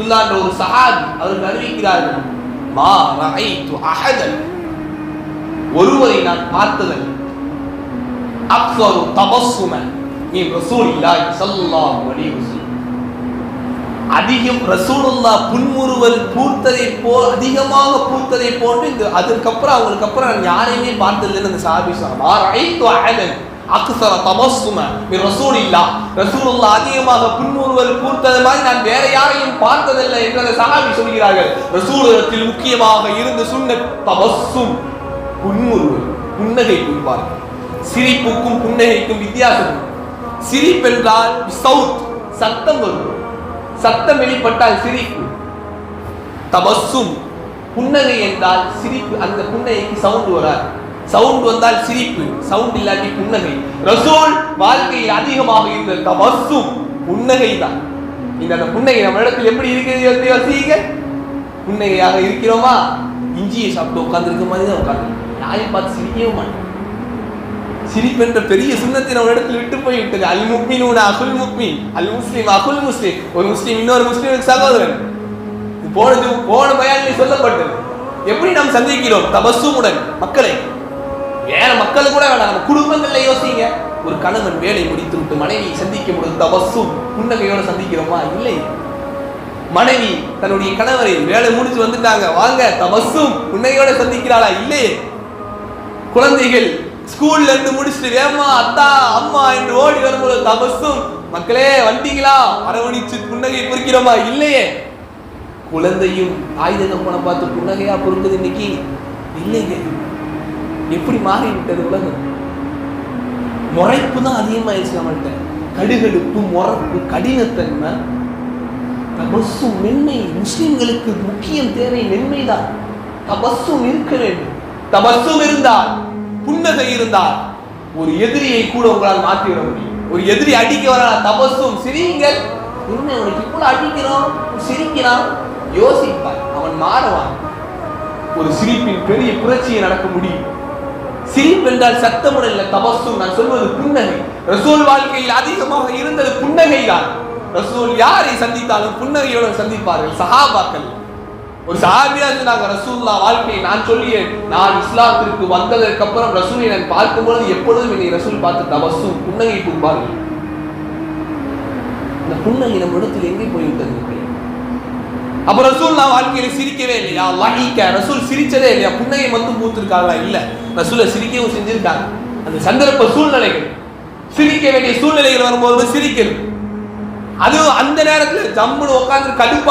அப்துல்லான்ற ஒரு சஹாபி அவர்கள் அறிவிக்கிறார்கள் மா ரஐத்து அஹதன். ஒருவரை நான் பார்த்ததில்லை. அக்ஸரு தபஸ்ஸும மின் ரசூலில்லாஹி ஸல்லல்லாஹு அலைஹி வஸல்லம். அதிகம் ரசூலுல்லா புன்முறுவல் பூர்த்ததை போ அதிகமாக பூர்த்ததை போன்று இந்த அதுக்கப்புறம் அவங்களுக்கு அப்புறம் நான் யாரையுமே பார்த்ததில்லைன்னு அந்த சாபி சொன்னார் ஐத்து அஹதன். அக்சர தபஸ்ஸும ரசூல் ரசூலில்லா ரசூலுல்லா அதிகமாக புன்முறுவல் பூர்த்தது மாதிரி நான் வேற யாரையும் பார்த்ததில்லை என்று சகாபி சொல்கிறார்கள். ரசூலத்தில் முக்கியமாக இருந்து சுண்ண தபஸ்ஸும் புன்முறுவல் புன்னகை புரிவார்கள் சிரிப்புக்கும் புன்னகைக்கும் வித்தியாசம் சிரிப்பென்றால் சவுத் சத்தம் வரும். சத்தம் வெளிப்பட்டால் சிரிப்பு. தபஸ்ஸும் புன்னகை என்றால் சிரிப்பு அந்த புன்னகைக்கு சவுண்ட் வராது. சவுண்ட் வந்தால் சிரிப்பு சவுண்ட் இல்லாட்டி புன்னகை. ரசூல் வாழ்க்கையில் அதிகமாக இருந்த தபஸ்ஸும் புன்னகை தான் இந்த அந்த புன்னகை நம்ம இடத்தில் எப்படி இருக்கிறது என்று யோசிங்க புன்னகையாக இருக்கிறோமா? இஞ்சியை சாப்பிட்டு உட்காந்துருக்க மாதிரி தான் உட்காந்துருக்கோம் யாரையும் பார்த்து சிரிக்கவே மாட்டோம். சிரிப்பென்ற பெரிய சுண்ணத்தை நம்ம இடத்துல விட்டு போய் விட்டது அல் முக்மின் அகுல் முக்மின். அல் முஸ்லீம் அகுல் முஸ்லீம். ஒரு முஸ்லீம் இன்னொரு முஸ்லீமுக்கு சகோதரன். போனது போன பயானில் சொல்லப்பட்டது. எப்படி நாம் சந்திக்கிறோம்? தபசுமுடன் மக்களை வேற மக்கள் கூட வேணாம். நம்ம குடும்பங்கள்ல யோசிங்க. ஒரு கணவன் வேலை முடித்து விட்டு மனைவியை சந்திக்கும் பொழுது தபசும் புன்னகையோட சந்திக்கிறோமா? இல்லை. மனைவி தன்னுடைய கணவரை வேலை முடிச்சு வந்துட்டாங்க. வாங்க தபசும் புன்னகையோட சந்திக்கிறாளா? இல்லையே குழந்தைகள் ஸ்கூல்ல இருந்து முடிச்சுட்டு வேமா அத்தா அம்மா என்று ஓடி வரும்போது தபசும் மக்களே வந்தீங்களா? அரவணிச்சு புன்னகை பொறுக்கிறோமா? இல்லையே. குழந்தையும் தாய் தகப்பனை பார்த்து புன்னகையா பொறுக்குது இன்னைக்கு. இல்லைங்க. எப்படி மாறிவிட்டது உலகம்? முறைப்பு தான் அதிகமாயிடுச்சு நம்மள்கிட்ட கடுகடுப்பு முறப்பு கடினத்தன்மை. தபஸ்ஸும் மென்மை முஸ்லிம்களுக்கு முக்கியம் தேவை மென்மைதான். தபஸ்ஸும் இருக்க வேண்டும். தபஸ்ஸும் இருந்தால் புன்னகை இருந்தால் ஒரு எதிரியை கூட உங்களால் மாற்றி விட முடியும். ஒரு எதிரி அடிக்க வர தபஸ்ஸும் சிரியுங்கள். என்ன உனக்கு இப்போ அடிக்கிறான் சிரிக்கிறான். யோசிப்பான் அவன் மாறுவான். ஒரு சிரிப்பின் பெரிய புரட்சியை நடக்க முடியும். சிரிப்பு என்றால் சத்தமுடன் இல்லை தபசும் நான் சொல்வது புன்னகை. ரசூல் வாழ்க்கையில் அதிகமாக இருந்தது புன்னகை தான் ரசூல் யாரை சந்தித்தாலும் புன்னகையோடு சந்திப்பார்கள்? சஹாபாக்கள். ஒரு சாமியா இருந்தாங்க ரசூல்லா வாழ்க்கையை நான் சொல்லியேன். நான் இஸ்லாத்திற்கு வந்ததற்கு அப்புறம் ரசூலை நான் பார்க்கும்பொழுது எப்பொழுதும் என்னை ரசூல் பார்த்து தபஸ்ஸும் புன்னகை பூப்பார்கள் இந்த புன்னகை நம்ம இடத்தில் எங்கே போய்விட்டது? அப்ப ரசூல் வாழ்க்கையில சிரிக்கவே இல்லையா? லஹீக்க ரசூல் சிரிச்சதே இல்லையா? புன்னகை மட்டும் பூத்திருக்காங்களா? இல்லை. ரசூலை சிரிக்கவும் செஞ்சிருக்காங்க. அந்த சந்தர்ப்ப சூழ்நிலைகள். சிரிக்க வேண்டிய சூழ்நிலைகள் வரும்போது சிரிக்கிறது அது அந்த நேரத்தில் ஜம்முன்னு உட்கார்ந்து கடுப்பா